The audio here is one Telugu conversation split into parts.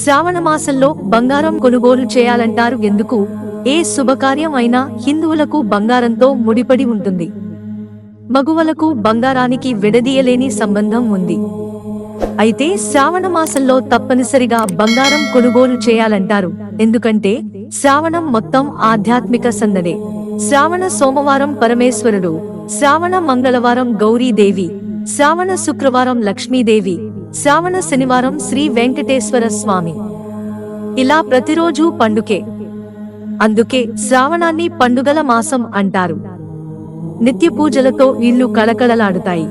శ్రావణ మాసంలో బంగారం కొనుగోలు చేయాలంటారు ఎందుకు? ఏ శుభకార్యం అయినా హిందువులకు బంగారంతో ముడిపడి ఉంటుంది. మగువలకు బంగారానికి విడదీయలేని సంబంధం ఉంది. అయితే శ్రావణ మాసంలో తప్పనిసరిగా బంగారం కొనుగోలు చేయాలంటారు. ఎందుకంటే శ్రావణం మొత్తం ఆధ్యాత్మిక సందడే. శ్రావణ సోమవారం పరమేశ్వరుడు శ్రావణ మంగళవారం గౌరీదేవి శ్రావణ శుక్రవారం లక్ష్మీదేవి శ్రావణ శనివారం శ్రీ వెంకటేశ్వర స్వామి. ఇలా ప్రతిరోజు పండుకే. అందుకే శ్రావణాన్ని పండుగల మాసం అంటారు. నిత్య పూజలతో ఇల్లు కళకళలాడుతాయి.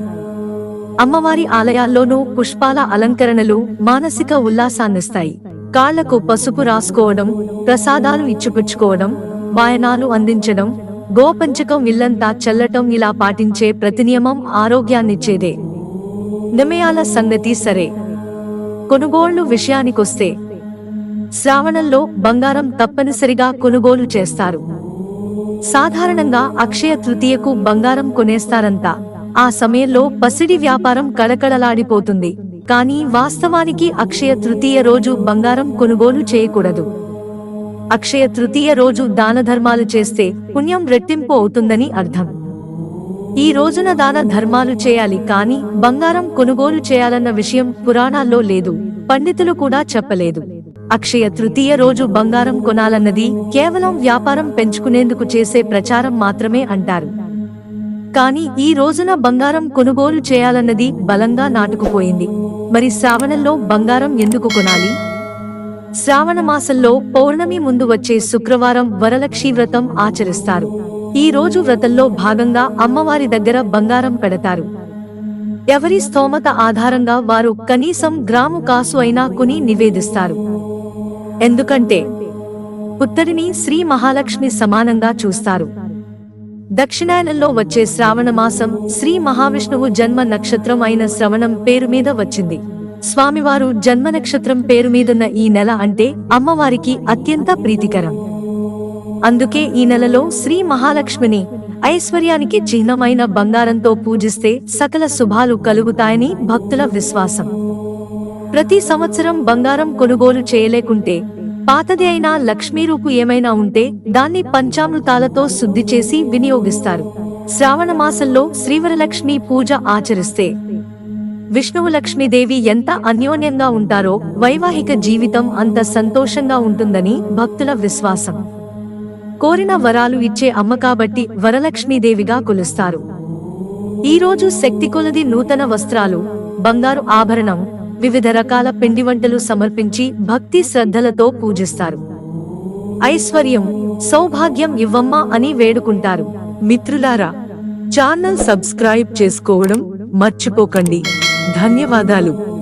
అమ్మవారి ఆలయాల్లోనూ పుష్పాల అలంకరణలు మానసిక ఉల్లాసాన్నిస్తాయి. కాళ్ళకు పసుపు రాసుకోవడం ప్రసాదాలు ఇచ్చిపుచ్చుకోవడం వాయనాలు అందించడం గోపంచకం ఇల్లంతా చల్లటం ఇలా పాటించే ప్రతి నియమం ఆరోగ్యాన్నిచ్చేదే. నిమయాల సంగతి సరే. కొనుగోళ్ళు విషయానికొస్తే శ్రావణంలో బంగారం తప్పనిసరిగా కొనుగోలు చేస్తారు. సాధారణంగా అక్షయ తృతీయకు బంగారం కొనేస్తారంతా ఆ సమయంలో పసిడి వ్యాపారం కళకళలాడిపోతుంది. కానీ వాస్తవానికి అక్షయ తృతీయ రోజు బంగారం కొనుగోలు చేయకూడదు. అక్షయ తృతీయ రోజు దానధర్మాలు చేస్తే పుణ్యం రెట్టింపు అవుతుందని అర్థం. ఈ రోజున దాన ధర్మాలు చేయాలి కానీ బంగారం కొనుగోలు చేయాలన్న విషయం పురాణాల్లో లేదు. పండితులు కూడా చెప్పలేదు. అక్షయ తృతీయ రోజు బంగారం కొనాలన్నది కేవలం వ్యాపారం పెంచుకునేందుకు చేసే ప్రచారం మాత్రమే అంటారు. కానీ ఈ రోజున బంగారం కొనుగోలు చేయాలన్నది బలంగా నాటుకుపోయింది. మరి శ్రావణంలో బంగారం ఎందుకు కొనాలి? శ్రావణ మాసంలో పౌర్ణమి ముందు వచ్చే శుక్రవారం వరలక్ష్మీ వ్రతం ఆచరిస్తారు. ఈ రోజు వ్రతంలో భాగంగా అమ్మవారి దగ్గర బంగారం పెడతారు. ఎవరి స్తోమత ఆధారంగా వారు కనీసం గ్రాము కాసు అయినా కొని నివేదిస్తారు. ఎందుకంటే పుత్తడిని శ్రీ మహాలక్ష్మి సమానంగా చూస్తారు. దక్షిణాయనంలో వచ్చే శ్రావణ మాసం శ్రీ మహావిష్ణువు జన్మ నక్షత్రం అయిన శ్రవణం పేరు మీద వచ్చింది. స్వామివారు జన్మ నక్షత్రం పేరు మీదున్న ఈ నెల అంటే అమ్మవారికి అత్యంత ప్రీతికరం. అందుకే ఈ నెలలో శ్రీ మహాలక్ష్మిని ఐశ్వర్యానికి చిహ్నమైన బంగారంతో పూజిస్తే సకల శుభాలు కలుగుతాయని భక్తుల విశ్వాసం. ప్రతి సంవత్సరం బంగారం కొనుగోలు చేయలేకుంటే పాతది అయినా లక్ష్మీ రూపు ఏమైనా ఉంటే దాన్ని పంచామృతాలతో శుద్ధి చేసి వినియోగిస్తారు. శ్రావణ మాసంలో శ్రీవరలక్ష్మి పూజ ఆచరిస్తే విష్ణువు లక్ష్మీదేవి ఎంత అన్యోన్యంగా ఉంటారో వైవాహిక జీవితం అంత సంతోషంగా ఉంటుందని భక్తుల విశ్వాసం. కోరిన వరాలు ఇచ్చే అమ్మ కాబట్టి వరలక్ష్మీదేవిగా కొలుస్తారు. ఈ రోజు శక్తి కొలది నూతన వస్త్రాలు బంగారు ఆభరణం వివిధ రకాల పిండి వంటలు సమర్పించి భక్తి శ్రద్ధలతో పూజిస్తారు. ఐశ్వర్యం సౌభాగ్యం ఇవ్వమ్మా అని వేడుకుంటారు. మిత్రులారా ఛానల్ సబ్స్క్రైబ్ చేసుకోవడం మర్చిపోకండి. ధన్యవాదాలు.